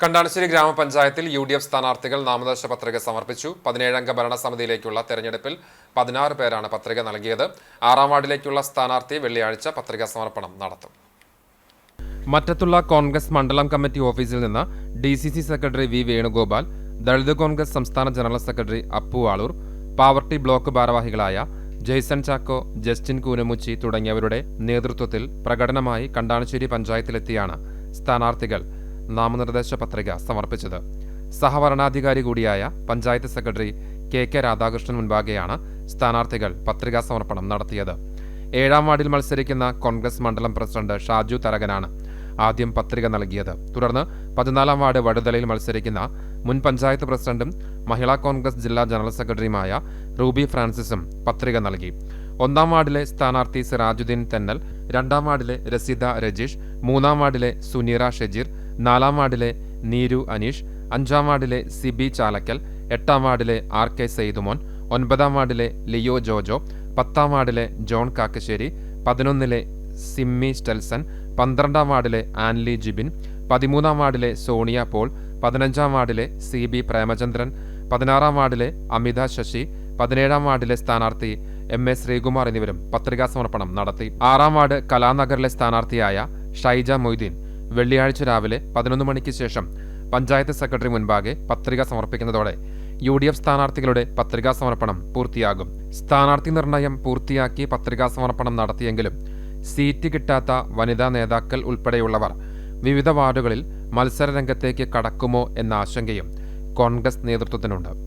കണ്ടാണശ്ശേരി ഗ്രാമപഞ്ചായത്തിൽ U D F സ്ഥാനാർത്ഥികൾ നാമനിർദ്ദേശ പത്രിക സമർപ്പിച്ചു. പതിനേഴംഗ ഭരണസമിതിയിലേക്കുള്ള തെരഞ്ഞെടുപ്പിൽ പതിനാറ് പേരാണ് പത്രിക നൽകിയത്. ആറാം വാർഡിലേക്കുള്ള സ്ഥാനാർത്ഥി വെള്ളിയാഴ്ച പത്രിക സമർപ്പണം നടത്തും. മറ്റത്തുള്ള കോൺഗ്രസ് മണ്ഡലം കമ്മിറ്റി ഓഫീസിൽ നിന്ന് D C C secretary V Venugopal Dalit Congress സംസ്ഥാന general secretary Appu Aloor Pavaratty block ഭാരവാഹികളായ ജെയ്സൺ ചാക്കോ ജസ്റ്റിൻ കൂനമുച്ചി തുടങ്ങിയവരുടെ നേതൃത്വത്തിൽ പ്രകടനമായി കണ്ടാണശ്ശേരി പഞ്ചായത്തിലെത്തിയാണ് സ്ഥാനാർത്ഥികൾ. നാമനിർദ്ദേശ പത്രിക സമർപ്പിച്ചത്. സഹവരണാധികാരി കൂടിയായ panchayat secretary K K Radhakrishnan മുൻപാകെയാണ് സ്ഥാനാർത്ഥികൾ പത്രികാ സമർപ്പണം നടത്തിയത്. ഏഴാം വാർഡിൽ മത്സരിക്കുന്ന കോൺഗ്രസ് മണ്ഡലം പ്രസിഡന്റ് ഷാജു തരകനാണ് ആദ്യം പത്രിക നൽകിയത്. തുടർന്ന് പതിനാലാം വാർഡ് വടുതലയിൽ മത്സരിക്കുന്ന മുൻ പഞ്ചായത്ത് പ്രസിഡന്റും മഹിളാ കോൺഗ്രസ് ജില്ലാ ജനറൽ സെക്രട്ടറിയുമായ റൂബി ഫ്രാൻസിസും പത്രിക നൽകി. ഒന്നാം വാർഡിലെ സ്ഥാനാർത്ഥി സിറാജുദ്ദീൻ തെന്നൽ രണ്ടാം വാർഡിലെ രസിദ രജീഷ് മൂന്നാം വാർഡിലെ സുനീറ ഷെജീർ നാലാം വാർഡിലെ നീരു അനീഷ് അഞ്ചാം വാർഡിലെ സിബി ചാലക്കൽ എട്ടാം വാർഡിലെ ആർ കെ സെയ്തുമോൻ ഒൻപതാം വാർഡിലെ ലിയോ ജോജോ പത്താം വാർഡിലെ ജോൺ കാക്കശ്ശേരി പതിനൊന്നിലെ സിമ്മി സ്റ്റെൽസൺ പന്ത്രണ്ടാം വാർഡിലെ ആൻലി ജിബിൻ പതിമൂന്നാം വാർഡിലെ സോണിയ പോൾ പതിനഞ്ചാം വാർഡിലെ സി ബി പ്രേമചന്ദ്രൻ പതിനാറാം വാർഡിലെ അമിത ശശി പതിനേഴാം വാർഡിലെ സ്ഥാനാർത്ഥി എം എ ശ്രീകുമാർ എന്നിവരും പത്രികാ സമർപ്പണം നടത്തി. ആറാം വാർഡ് കലാനഗറിലെ സ്ഥാനാർത്ഥിയായ ഷൈജ മൊയ്തീൻ വെള്ളിയാഴ്ച രാവിലെ പതിനൊന്ന് മണിക്ക് ശേഷം പഞ്ചായത്ത് സെക്രട്ടറി മുൻപാകെ പത്രിക സമർപ്പിക്കുന്നതോടെ യു ഡി എഫ് സ്ഥാനാർത്ഥികളുടെ പത്രികാ സമർപ്പണം പൂർത്തിയാകും. സ്ഥാനാർത്ഥി നിർണയം പൂർത്തിയാക്കി പത്രികാ സമർപ്പണം നടത്തിയെങ്കിലും സീറ്റ് കിട്ടാത്ത വനിതാ നേതാക്കൾ ഉൾപ്പെടെയുള്ളവർ വിവിധ വാർഡുകളിൽ മത്സര രംഗത്തേക്ക് കടക്കുമോ എന്ന ആശങ്കയും കോൺഗ്രസ് നേതൃത്വത്തിനുണ്ട്.